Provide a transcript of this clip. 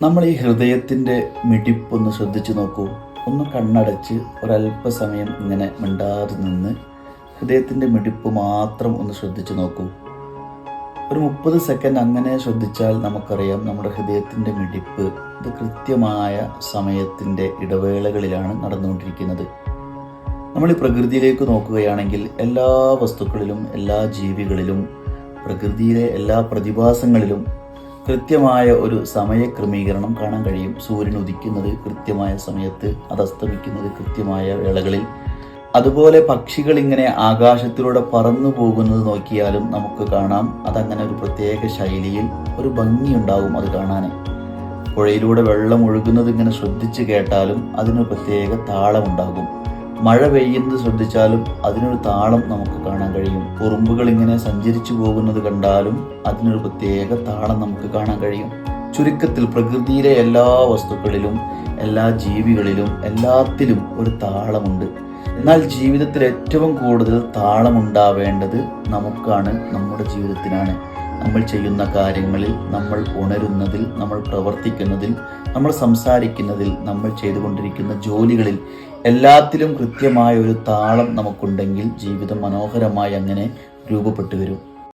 നമ്മൾ ഈ ഹൃദയത്തിന്റെ മിടിപ്പൊന്ന് ശ്രദ്ധിച്ചു നോക്കൂ. ഒന്ന് കണ്ണടച്ച് ഒരല്പസമയം ഇങ്ങനെ മിണ്ടാതെ നിന്ന് ഹൃദയത്തിന്റെ മിടിപ്പ് മാത്രം ഒന്ന് ശ്രദ്ധിച്ചു നോക്കൂ. ഒരു മുപ്പത് സെക്കൻഡ് അങ്ങനെ ശ്രദ്ധിച്ചാൽ നമുക്കറിയാം നമ്മുടെ ഹൃദയത്തിന്റെ മിടിപ്പ് ഇത് കൃത്യമായ സമയത്തിന്റെ ഇടവേളകളിലാണ് നടന്നുകൊണ്ടിരിക്കുന്നത്. നമ്മൾ ഈ പ്രകൃതിയിലേക്ക് നോക്കുകയാണെങ്കിൽ എല്ലാ വസ്തുക്കളിലും എല്ലാ ജീവികളിലും പ്രകൃതിയിലെ എല്ലാ പ്രതിഭാസങ്ങളിലും കൃത്യമായ ഒരു സമയക്രമീകരണം കാണാൻ കഴിയും. സൂര്യൻ ഉദിക്കുന്നത് കൃത്യമായ സമയത്ത് അത് അസ്തമിക്കുന്നത് കൃത്യമായ വേളകളിൽ. അതുപോലെ പക്ഷികൾ ഇങ്ങനെ ആകാശത്തിലൂടെ പറന്നു പോകുന്നത് നോക്കിയാലും നമുക്ക് കാണാം. അതങ്ങനെ ഒരു പ്രത്യേക ശൈലിയിൽ ഒരു ഭംഗിയുണ്ടാകും അത് കാണാൻ. പുഴയിലൂടെ വെള്ളം ഒഴുകുന്നത് ഇങ്ങനെ ശ്രദ്ധിച്ച് കേട്ടാലും അതിന് പ്രത്യേക താളമുണ്ടാകും. മഴ പെയ്യുന്നത് ശ്രദ്ധിച്ചാലും അതിനൊരു താളം നമുക്ക് കാണാൻ കഴിയും. ഉറുമ്പുകൾ ഇങ്ങനെ സഞ്ചരിച്ചു പോകുന്നത് കണ്ടാലും അതിനൊരു പ്രത്യേക താളം നമുക്ക് കാണാൻ കഴിയും. ചുരുക്കത്തിൽ പ്രകൃതിയിലെ എല്ലാ വസ്തുക്കളിലും എല്ലാ ജീവികളിലും എല്ലാത്തിലും ഒരു താളമുണ്ട്. എന്നാൽ ജീവിതത്തിൽ ഏറ്റവും കൂടുതൽ താളമുണ്ടാവേണ്ടത് നമുക്കാണ് നമ്മുടെ ജീവിതത്തിനാണ്. നമ്മൾ ചെയ്യുന്ന കാര്യങ്ങളിൽ നമ്മൾ ഉണരുന്നതിൽ നമ്മൾ പ്രവർത്തിക്കുന്നതിൽ നമ്മൾ സംസാരിക്കുന്നതിൽ നമ്മൾ ചെയ്തുകൊണ്ടിരിക്കുന്ന ജോലികളിൽ എല്ലാത്തിലും കൃത്യമായ ഒരു താളം നമുക്കുണ്ടെങ്കിൽ ജീവിതം മനോഹരമായി അങ്ങനെ രൂപപ്പെട്ടു വരും